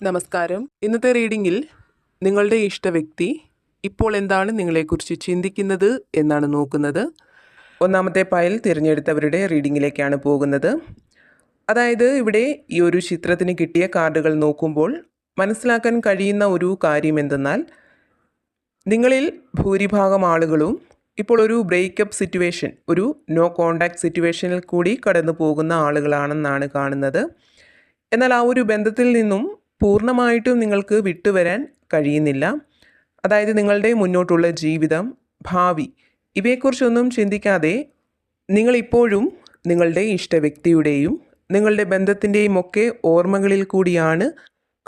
നമസ്കാരം. ഇന്നത്തെ റീഡിങ്ങിൽ നിങ്ങളുടെ ഇഷ്ട വ്യക്തി ഇപ്പോൾ എന്താണ് നിങ്ങളെക്കുറിച്ച് ചിന്തിക്കുന്നത് എന്നാണ് നോക്കുന്നത്. ഒന്നാമത്തെ പയൽ തിരഞ്ഞെടുത്തവരുടെ റീഡിങ്ങിലേക്കാണ് പോകുന്നത്. അതായത് ഇവിടെ ഈ ഒരു ചിത്രത്തിന് കിട്ടിയ കാർഡുകൾ നോക്കുമ്പോൾ മനസ്സിലാക്കാൻ കഴിയുന്ന ഒരു കാര്യം എന്തെന്നാൽ നിങ്ങളിൽ ഭൂരിഭാഗം ആളുകളും ഇപ്പോൾ ഒരു ബ്രേക്കപ്പ് സിറ്റുവേഷൻ ഒരു നോ കോണ്ടാക്ട് സിറ്റുവേഷനിൽ കൂടി കടന്നു പോകുന്ന ആളുകളാണെന്നാണ് കാണുന്നത്. എന്നാൽ ആ ഒരു ബന്ധത്തിൽ നിന്നും പൂർണമായിട്ടും നിങ്ങൾക്ക് വിട്ടുവരാൻ കഴിയുന്നില്ല. അതായത് നിങ്ങളുടെ മുന്നോട്ടുള്ള ജീവിതം ഭാവി ഇവയെക്കുറിച്ചൊന്നും ചിന്തിക്കാതെ നിങ്ങളിപ്പോഴും നിങ്ങളുടെ ഇഷ്ടവ്യക്തിയുടെയും നിങ്ങളുടെ ബന്ധത്തിന്റെയും ഒക്കെ ഓർമ്മകളിൽ കൂടിയാണ്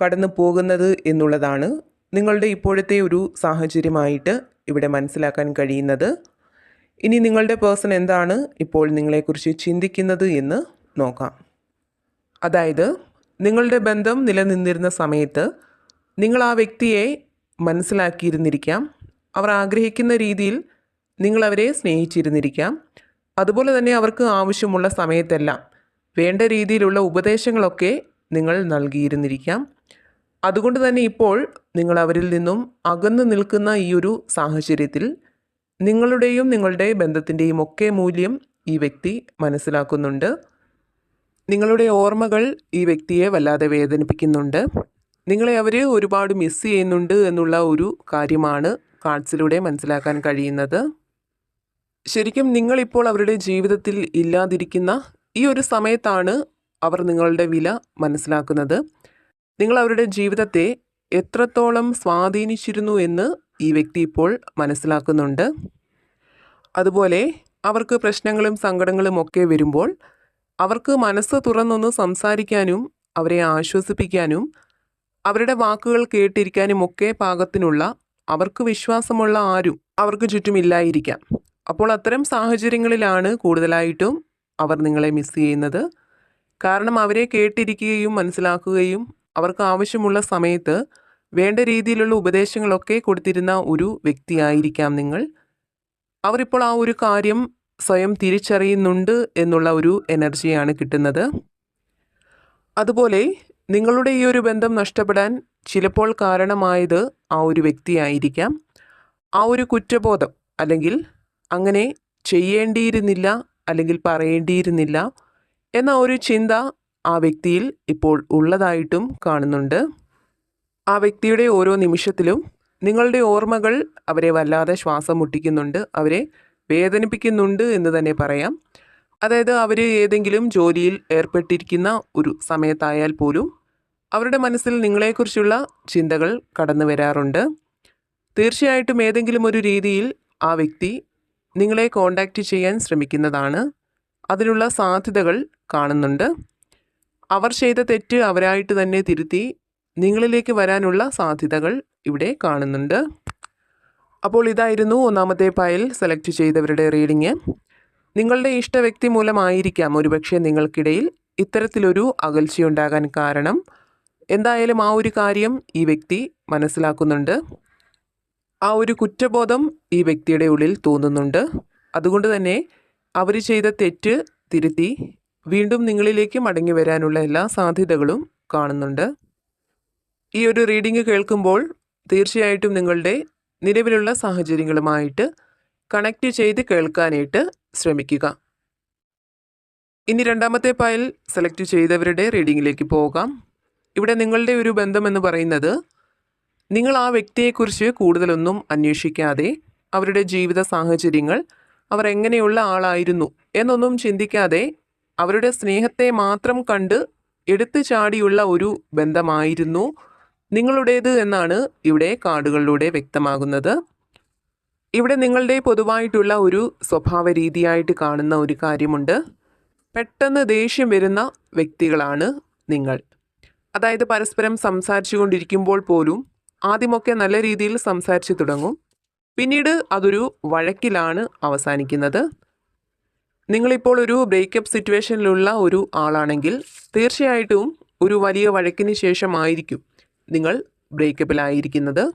കടന്നു പോകുന്നത് എന്നുള്ളതാണ് നിങ്ങളുടെ ഇപ്പോഴത്തെ ഒരു സാഹചര്യമായിട്ട് ഇവിടെ മനസ്സിലാക്കാൻ കഴിയുന്നത്. ഇനി നിങ്ങളുടെ പേഴ്സൺ എന്താണ് ഇപ്പോൾ നിങ്ങളെക്കുറിച്ച് ചിന്തിക്കുന്നത് എന്ന് നോക്കാം. അതായത് നിങ്ങളുടെ ബന്ധം നിലനിന്നിരുന്ന സമയത്ത് നിങ്ങൾ ആ വ്യക്തിയെ മനസ്സിലാക്കിയിരുന്നിരിക്കാം. അവർ ആഗ്രഹിക്കുന്ന രീതിയിൽ നിങ്ങൾ അവരെ സ്നേഹിച്ചിരുന്നിരിക്കാം. അതുപോലെ തന്നെ അവർക്ക് ആവശ്യമുള്ള സമയത്തെല്ലാം വേണ്ട രീതിയിലുള്ള ഉപദേശങ്ങളൊക്കെ നിങ്ങൾ നൽകിയിരുന്നിരിക്കാം. അതുകൊണ്ട് തന്നെ ഇപ്പോൾ നിങ്ങൾ അവരിൽ നിന്നും അകന്നു നിൽക്കുന്ന ഈ ഒരു സാഹചര്യത്തിൽ നിങ്ങളുടെയും നിങ്ങളുടെ ബന്ധത്തിന്റെയും ഒക്കെ മൂല്യം ഈ വ്യക്തി മനസ്സിലാക്കുന്നുണ്ട്. നിങ്ങളുടെ ഓർമ്മകൾ ഈ വ്യക്തിയെ വല്ലാതെ വേദനിപ്പിക്കുന്നുണ്ട്. നിങ്ങളെ അവർ ഒരുപാട് മിസ് ചെയ്യുന്നുണ്ട് എന്നുള്ള ഒരു കാര്യമാണ് കാർഡ്സിലൂടെ മനസ്സിലാക്കാൻ കഴിയുന്നത്. ശരിക്കും നിങ്ങളിപ്പോൾ അവരുടെ ജീവിതത്തിൽ ഇല്ലാതിരിക്കുന്ന ഈ ഒരു സമയത്താണ് അവർ നിങ്ങളുടെ വില മനസ്സിലാക്കുന്നത്. നിങ്ങൾ അവരുടെ ജീവിതത്തെ എത്രത്തോളം സ്വാധീനിച്ചിരുന്നു എന്ന് ഈ വ്യക്തി ഇപ്പോൾ മനസ്സിലാക്കുന്നുണ്ട്. അതുപോലെ അവർക്ക് പ്രശ്നങ്ങളും സങ്കടങ്ങളും ഒക്കെ വരുമ്പോൾ അവർക്ക് മനസ്സ് തുറന്നൊന്ന് സംസാരിക്കാനും അവരെ ആശ്വസിപ്പിക്കാനും അവരുടെ വാക്കുകൾ കേട്ടിരിക്കാനും ഒക്കെ പാകത്തിനുള്ള അവർക്ക് വിശ്വാസമുള്ള ആരും അവർക്ക് ചുറ്റുമില്ലായിരിക്കാം. അപ്പോൾ അത്തരം സാഹചര്യങ്ങളിലാണ് കൂടുതലായിട്ടും അവർ നിങ്ങളെ മിസ് ചെയ്യുന്നത്. കാരണം അവരെ കേട്ടിരിക്കുകയും മനസ്സിലാക്കുകയും അവർക്ക് ആവശ്യമുള്ള സമയത്ത് വേണ്ട രീതിയിലുള്ള ഉപദേശങ്ങളൊക്കെ കൊടുത്തിരുന്ന ഒരു വ്യക്തിയായിരിക്കാം നിങ്ങൾ. അവരിപ്പോൾ ആ ഒരു കാര്യം സ്വയം തിരിച്ചറിയുന്നുണ്ട് എന്നുള്ള ഒരു എനർജിയാണ് കിട്ടുന്നത്. അതുപോലെ നിങ്ങളുടെ ഈ ഒരു ബന്ധം നഷ്ടപ്പെടാൻ ചിലപ്പോൾ കാരണമായത് ആ ഒരു വ്യക്തിയായിരിക്കാം. ആ ഒരു കുറ്റബോധം അല്ലെങ്കിൽ അങ്ങനെ ചെയ്യേണ്ടിയിരുന്നില്ല അല്ലെങ്കിൽ പറയേണ്ടിയിരുന്നില്ല എന്ന ഒരു ചിന്ത ആ വ്യക്തിയിൽ ഇപ്പോൾ ഉള്ളതായിട്ടും കാണുന്നുണ്ട്. ആ വ്യക്തിയുടെ ഓരോ നിമിഷത്തിലും നിങ്ങളുടെ ഓർമ്മകൾ അവരെ വല്ലാതെ ശ്വാസം മുട്ടിക്കുന്നുണ്ട്. അവരെ വേദനിപ്പിക്കുന്നുണ്ട് എന്ന് തന്നെ പറയാം. അതായത് അവർ ഏതെങ്കിലും ജോലിയിൽ ഏർപ്പെട്ടിരിക്കുന്ന ഒരു സമയത്തായാൽ പോലും അവരുടെ മനസ്സിൽ നിങ്ങളെക്കുറിച്ചുള്ള ചിന്തകൾ കടന്നു വരാറുണ്ട്. തീർച്ചയായിട്ടും ഏതെങ്കിലും ഒരു രീതിയിൽ ആ വ്യക്തി നിങ്ങളെ കോണ്ടാക്റ്റ് ചെയ്യാൻ ശ്രമിക്കുന്നതാണ് അതിനുള്ള സാധ്യതകൾ കാണുന്നുണ്ട്. അവർ ചെയ്ത തെറ്റ് അവരായിട്ട് തന്നെ തിരുത്തി നിങ്ങളിലേക്ക് വരാനുള്ള സാധ്യതകൾ ഇവിടെ കാണുന്നുണ്ട്. അപ്പോൾ ഇതായിരുന്നു ഒന്നാമത്തെ ഫയൽ സെലക്ട് ചെയ്തവരുടെ റീഡിങ് നിങ്ങളുടെ ഇഷ്ട വ്യക്തി മൂലമായിരിക്കാം ഒരുപക്ഷെ നിങ്ങൾക്കിടയിൽ ഇത്തരത്തിലൊരു അകൽച്ചയുണ്ടാകാൻ കാരണം. എന്തായാലും ആ ഒരു കാര്യം ഈ വ്യക്തി മനസ്സിലാക്കുന്നുണ്ട്. ആ ഒരു കുറ്റബോധം ഈ വ്യക്തിയുടെ ഉള്ളിൽ തോന്നുന്നുണ്ട്. അതുകൊണ്ട് തന്നെ അവർ ചെയ്ത തെറ്റ് തിരുത്തി വീണ്ടും നിങ്ങളിലേക്ക് മടങ്ങി വരാനുള്ള എല്ലാ സാധ്യതകളും കാണുന്നുണ്ട്. ഈ ഒരു റീഡിംഗ് കേൾക്കുമ്പോൾ തീർച്ചയായിട്ടും നിങ്ങളുടെ നിലവിലുള്ള സാഹചര്യങ്ങളുമായിട്ട് കണക്റ്റ് ചെയ്ത് കേൾക്കാനായിട്ട് ശ്രമിക്കുക. ഇനി രണ്ടാമത്തെ ഫയൽ സെലക്ട് ചെയ്തവരുടെ റീഡിങ്ങിലേക്ക് പോകാം. ഇവിടെ നിങ്ങളുടെ ഒരു ബന്ധം എന്ന് പറയുന്നത് നിങ്ങൾ ആ വ്യക്തിയെക്കുറിച്ച് കൂടുതലൊന്നും അന്വേഷിക്കാതെ അവരുടെ ജീവിത സാഹചര്യങ്ങൾ അവർ എങ്ങനെയുള്ള ആളായിരുന്നു എന്നൊന്നും ചിന്തിക്കാതെ അവരുടെ സ്നേഹത്തെ മാത്രം കണ്ട് എടുത്തു ചാടിയുള്ള ഒരു ബന്ധമായിരുന്നു നിങ്ങളുടേത് എന്നാണ് ഇവിടെ കാർഡുകളിലൂടെ വ്യക്തമാകുന്നത്. ഇവിടെ നിങ്ങളുടെ പൊതുവായിട്ടുള്ള ഒരു സ്വഭാവ രീതിയായിട്ട് കാണുന്ന ഒരു കാര്യമുണ്ട്. പെട്ടെന്ന് ദേഷ്യം വരുന്ന വ്യക്തികളാണ് നിങ്ങൾ. അതായത് പരസ്പരം സംസാരിച്ചു കൊണ്ടിരിക്കുമ്പോൾ പോലും ആദ്യമൊക്കെ നല്ല രീതിയിൽ സംസാരിച്ചു തുടങ്ങും. പിന്നീട് അതൊരു വഴക്കിലാണ് അവസാനിക്കുന്നത്. നിങ്ങളിപ്പോൾ ഒരു ബ്രേക്കപ്പ് സിറ്റുവേഷനിലുള്ള ഒരു ആളാണെങ്കിൽ തീർച്ചയായിട്ടും ഒരു വലിയ വഴക്കിന് ശേഷമായിരിക്കും നിങ്ങൾ ബ്രേക്കപ്പിലായിരിക്കുന്നത്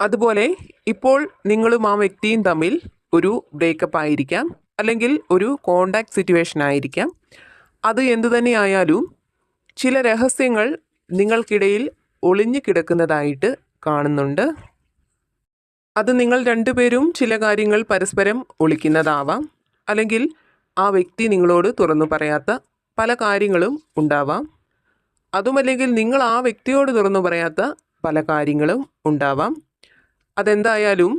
അതുപോലെ ഇപ്പോൾ നിങ്ങളും ആ വ്യക്തിയും തമ്മിൽ ഒരു ബ്രേക്കപ്പ് ആയിരിക്കാം അല്ലെങ്കിൽ ഒരു കോണ്ടാക്ട് സിറ്റുവേഷൻ ആയിരിക്കാം അത് എന്തു തന്നെയായാലും ചില രഹസ്യങ്ങൾ നിങ്ങൾക്കിടയിൽ ഒളിഞ്ഞു കിടക്കുന്നതായിട്ട് കാണുന്നുണ്ട്. അത് നിങ്ങൾ രണ്ടുപേരും ചില കാര്യങ്ങൾ പരസ്പരം ഒളിക്കുന്നതാവാം. അല്ലെങ്കിൽ ആ വ്യക്തി നിങ്ങളോട് തുറന്നു പറയാത്ത പല കാര്യങ്ങളും ഉണ്ടാവാം. അതുമല്ലെങ്കിൽ നിങ്ങൾ ആ വ്യക്തിയോട് തുറന്നു പറയാത്ത പല കാര്യങ്ങളും ഉണ്ടാവാം. അതെന്തായാലും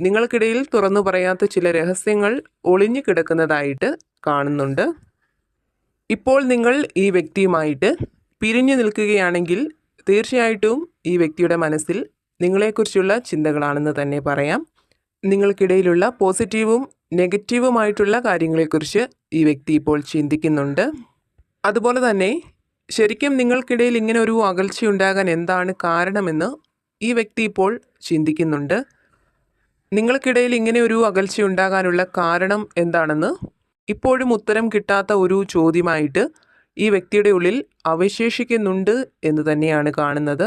നിങ്ങൾക്കിടയിൽ തുറന്നു പറയാത്ത ചില രഹസ്യങ്ങൾ ഒളിഞ്ഞു കിടക്കുന്നതായിട്ട് കാണുന്നുണ്ട്. ഇപ്പോൾ നിങ്ങൾ ഈ വ്യക്തിയുമായിട്ട് പിരിഞ്ഞു നിൽക്കുകയാണെങ്കിൽ തീർച്ചയായിട്ടും ഈ വ്യക്തിയുടെ മനസ്സിൽ നിങ്ങളെക്കുറിച്ചുള്ള ചിന്തകളാണെന്ന് തന്നെ പറയാം. നിങ്ങൾക്കിടയിലുള്ള പോസിറ്റീവും നെഗറ്റീവുമായിട്ടുള്ള കാര്യങ്ങളെക്കുറിച്ച് ഈ വ്യക്തി ഇപ്പോൾ ചിന്തിക്കുന്നുണ്ട്. അതുപോലെ തന്നെ ശരിക്കും നിങ്ങൾക്കിടയിൽ ഇങ്ങനെ ഒരു അകൽച്ചയുണ്ടാകാൻ എന്താണ് കാരണമെന്ന് ഈ വ്യക്തി ഇപ്പോൾ ചിന്തിക്കുന്നുണ്ട്. നിങ്ങൾക്കിടയിൽ ഇങ്ങനെ ഒരു അകൽച്ചയുണ്ടാകാനുള്ള കാരണം എന്താണെന്ന് ഇപ്പോഴും ഉത്തരം കിട്ടാത്ത ഒരു ചോദ്യമായിട്ട് ഈ വ്യക്തിയുടെ ഉള്ളിൽ അവശേഷിക്കുന്നുണ്ട് എന്ന് തന്നെയാണ് കാണുന്നത്.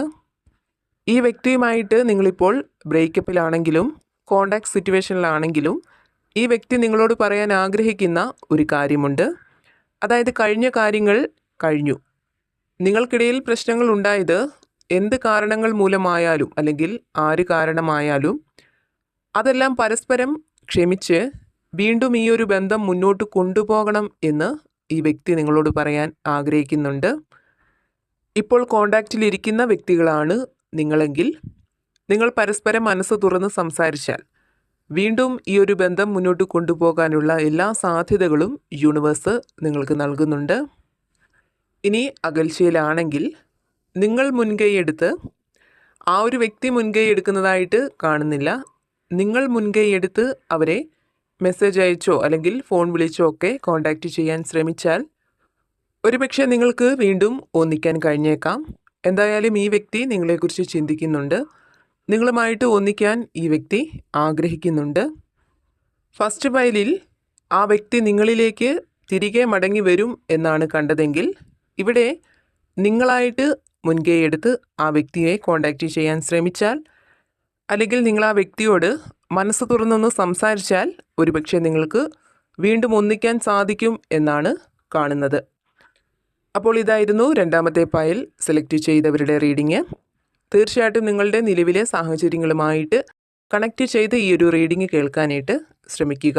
ഈ വ്യക്തിയുമായിട്ട് നിങ്ങളിപ്പോൾ ബ്രേക്കപ്പിലാണെങ്കിലും കോണ്ടാക്ട് സിറ്റുവേഷനിലാണെങ്കിലും ഈ വ്യക്തി നിങ്ങളോട് പറയാൻ ആഗ്രഹിക്കുന്ന ഒരു കാര്യമുണ്ട്. അതായത് കഴിഞ്ഞ കാര്യങ്ങൾ കഴിഞ്ഞു. നിങ്ങൾക്കിടയിൽ പ്രശ്നങ്ങൾ ഉണ്ടായത് എന്ത് കാരണങ്ങൾ മൂലമായാലും അല്ലെങ്കിൽ ആര് കാരണമായാലും അതെല്ലാം പരസ്പരം ക്ഷമിച്ച് വീണ്ടും ഈ ഒരു ബന്ധം മുന്നോട്ട് കൊണ്ടുപോകണം എന്ന് ഈ വ്യക്തി നിങ്ങളോട് പറയാൻ ആഗ്രഹിക്കുന്നുണ്ട്. ഇപ്പോൾ കോണ്ടാക്റ്റിലിരിക്കുന്ന വ്യക്തികളാണ് നിങ്ങളെങ്കിൽ നിങ്ങൾ പരസ്പരം മനസ്സ് തുറന്ന് സംസാരിച്ചാൽ വീണ്ടും ഈ ഒരു ബന്ധം മുന്നോട്ട് കൊണ്ടുപോകാനുള്ള എല്ലാ സാധ്യതകളും യൂണിവേഴ്സ് നിങ്ങൾക്ക് നൽകുന്നുണ്ട്. ഇനി അകൽച്ചയിലാണെങ്കിൽ നിങ്ങൾ മുൻകൈയെടുത്ത് ആ ഒരു വ്യക്തി മുൻകൈ എടുക്കുന്നതായിട്ട് കാണുന്നില്ല. നിങ്ങൾ മുൻകൈ എടുത്ത് അവരെ മെസ്സേജ് അയച്ചോ അല്ലെങ്കിൽ ഫോൺ വിളിച്ചോ ഒക്കെ കോൺടാക്റ്റ് ചെയ്യാൻ ശ്രമിച്ചാൽ ഒരുപക്ഷെ നിങ്ങൾക്ക് വീണ്ടും ഒന്നിക്കാൻ കഴിഞ്ഞേക്കാം. എന്തായാലും ഈ വ്യക്തി നിങ്ങളെക്കുറിച്ച് ചിന്തിക്കുന്നുണ്ട്. നിങ്ങളുമായിട്ട് ഒന്നിക്കാൻ ഈ വ്യക്തി ആഗ്രഹിക്കുന്നുണ്ട്. ഫസ്റ്റ് ഫയലിൽ ആ വ്യക്തി നിങ്ങളിലേക്ക് തിരികെ മടങ്ങി വരും എന്നാണ് കണ്ടതെങ്കിൽ ഇവിടെ നിങ്ങളായിട്ട് മുൻകൈ എടുത്ത് ആ വ്യക്തിയെ കോണ്ടാക്റ്റ് ചെയ്യാൻ ശ്രമിച്ചാൽ അല്ലെങ്കിൽ നിങ്ങൾ ആ വ്യക്തിയോട് മനസ്സ് തുറന്നൊന്ന് സംസാരിച്ചാൽ ഒരുപക്ഷെ നിങ്ങൾക്ക് വീണ്ടും ഒന്നിക്കാൻ സാധിക്കും എന്നാണ് കാണുന്നത്. അപ്പോൾ ഇതായിരുന്നു രണ്ടാമത്തെ ഫയൽ സെലക്ട് ചെയ്തവരുടെ റീഡിങ് തീർച്ചയായിട്ടും നിങ്ങളുടെ നിലവിലെ സാഹചര്യങ്ങളുമായിട്ട് കണക്റ്റ് ചെയ്ത് ഈ ഒരു റീഡിങ് കേൾക്കാനായിട്ട് ശ്രമിക്കുക.